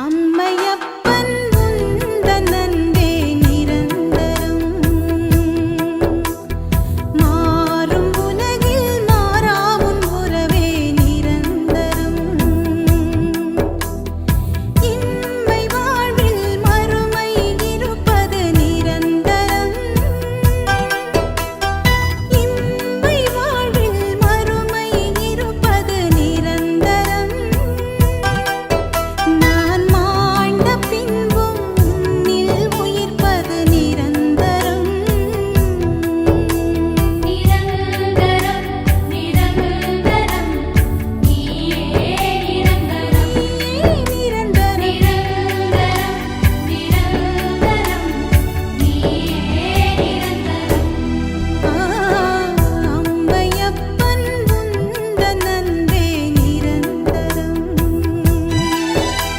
அம்மையப்ப